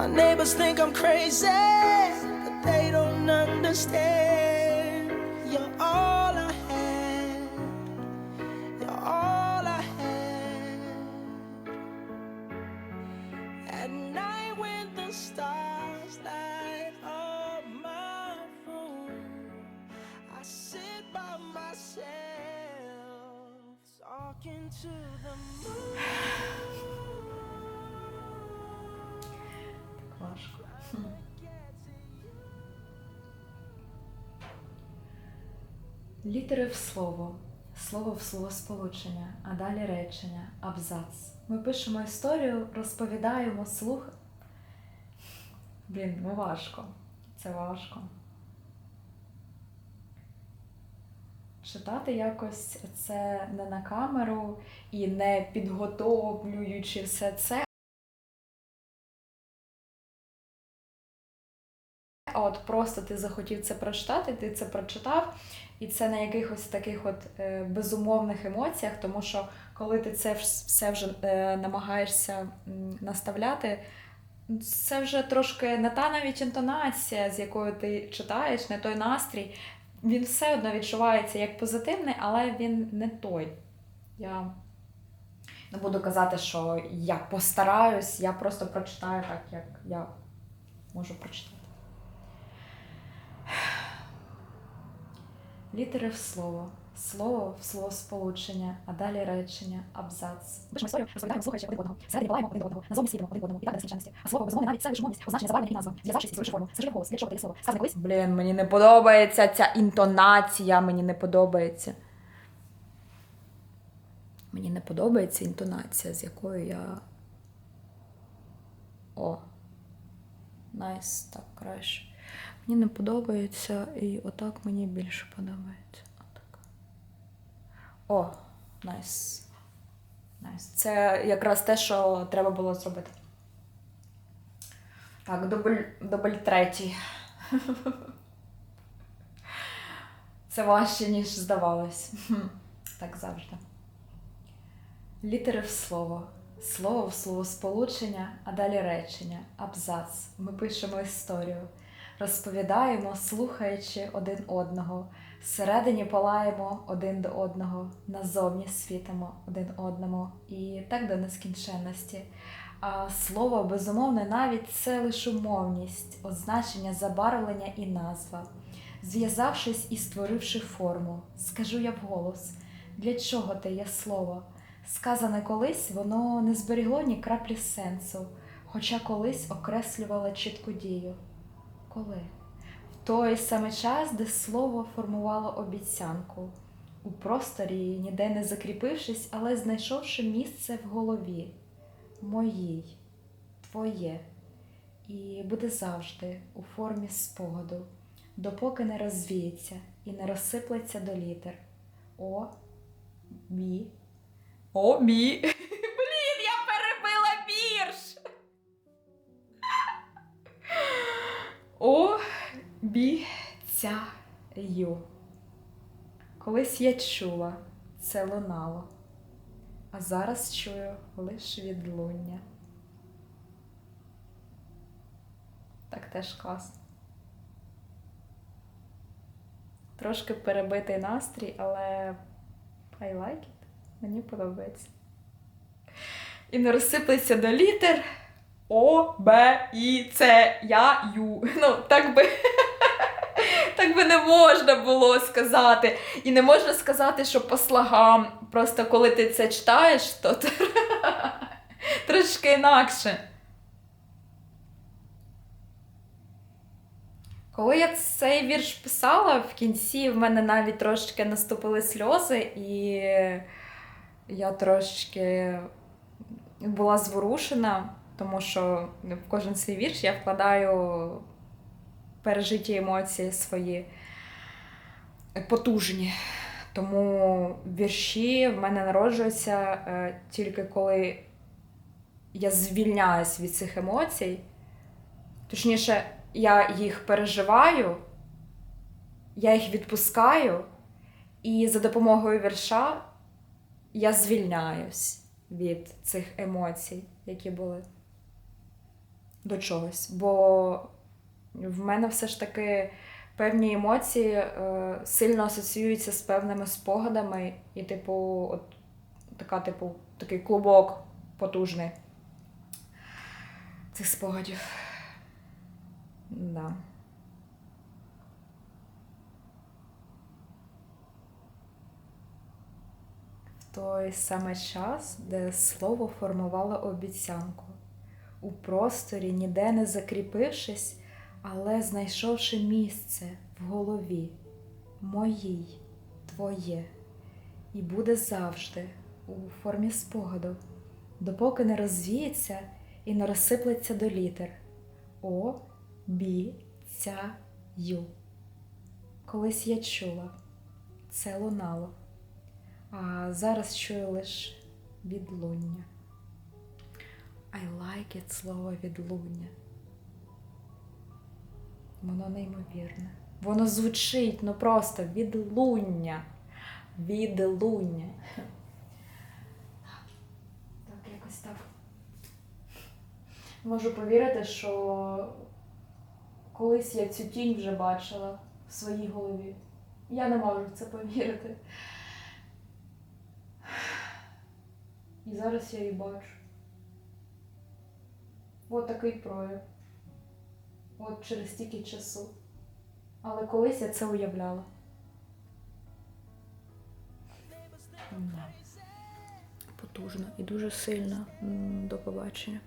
My neighbors think I'm crazy, but they don't understand. You're all I had. You're all I had. At night when the stars light up my room, I sit by myself, talking to the moon. Важко. Літери в слово, слово в словосполучення, а далі речення, абзац. Ми пишемо історію, розповідаємо слух. Блін, ну важко. Це важко. Читати якось це не на камеру і не підготовлюючи все це, От просто ти захотів це прочитати, ти це прочитав, і це на якихось таких от е, безумовних емоціях, тому що коли ти це все вже е, намагаєшся наставляти, це вже трошки не та навіть інтонація, з якою ти читаєш, не той настрій. Він все одно відчувається як позитивний, але він не той. Я не буду казати, що я постараюсь, я просто прочитаю так, як я можу прочитати. Літери в слово, слово в словосполучення, а далі речення, абзац. Пишемо історію, розповідаємо, слухаючи один одного. Всередині палаємо один одного, назовні світимо один одному і так до нескінченності. А слово безумовне навіть це лише означення і назва, зв'язавшись із свою форму, скажи голос, для чого таке слово. Сказане колись? Блін, мені не подобається ця інтонація, мені не подобається. Мені не подобається інтонація, з якою я. О. Найс, так краще. Мені не подобається, і отак мені більше подобається. Отак. О, найс. Найс. Це якраз те, що треба було зробити. Так, дубль, дубль третій. Це важче, ніж здавалось. Так завжди. Літери в слово. Слово в словосполучення, а далі речення, абзац. Ми пишемо історію. Розповідаємо, слухаючи один одного. Всередині палаємо один до одного, назовні світимо один одному і так до нескінченності. А слово, безумовно, навіть це лише умовність, означення, забарвлення і назва. Зв'язавшись і створивши форму, скажу я вголос, для чого те є слово? Сказане колись, воно не зберігло ні краплі сенсу, хоча колись окреслювало чітку дію. Коли? В той самий час, де слово формувало обіцянку, у просторі, ніде не закріпившись, але знайшовши місце в голові, моїй, твоє, і буде завжди у формі спогаду, допоки не розвіється і не розсиплеться до літер. О, бі. О, бі. Ю. Колись я чула, це лунало, а зараз чую лише відлуння. Так теж класно. Трошки перебитий настрій, але I like it. Мені подобається. І не розсиплеться до літер О, Б, І, С, Я, Ю. Ну, так би. Би не можна було сказати. І не можна сказати, що по слогам. Просто коли ти це читаєш, то трошки інакше. Коли я цей вірш писала, в кінці в мене навіть трошки наступили сльози, і я трошки була зворушена, тому що в кожен свій вірш я вкладаю пережиті емоції свої потужні. Тому вірші в мене народжуються е, тільки коли я звільняюсь від цих емоцій. Точніше, я їх переживаю, я їх відпускаю, і за допомогою вірша я звільняюсь від цих емоцій, які були. до чогось. Бо в мене все ж таки певні емоції е, сильно асоціюються з певними спогадами, і, типу, от така, типу, такий клубок потужний цих спогадів. Да. В той самий час, де слово формувало обіцянку, у просторі, ніде не закріпившись, але знайшовши місце в голові, моїй, твоє, і буде завжди у формі спогаду, допоки не розвіється і не розсиплеться до літер. О, бі, ця, ю. Колись я чула, це лунало, а зараз чую лише відлуння. I like it слово відлуння. Воно неймовірне. Воно звучить, ну просто відлуння. Відлуння. Так, якось так. Можу повірити, що колись я цю тінь вже бачила в своїй голові. Я не можу в це повірити. І зараз я її бачу. От такий прояв. От через стільки часу. Але колись я це уявляла. Потужно і дуже сильно. До побачення.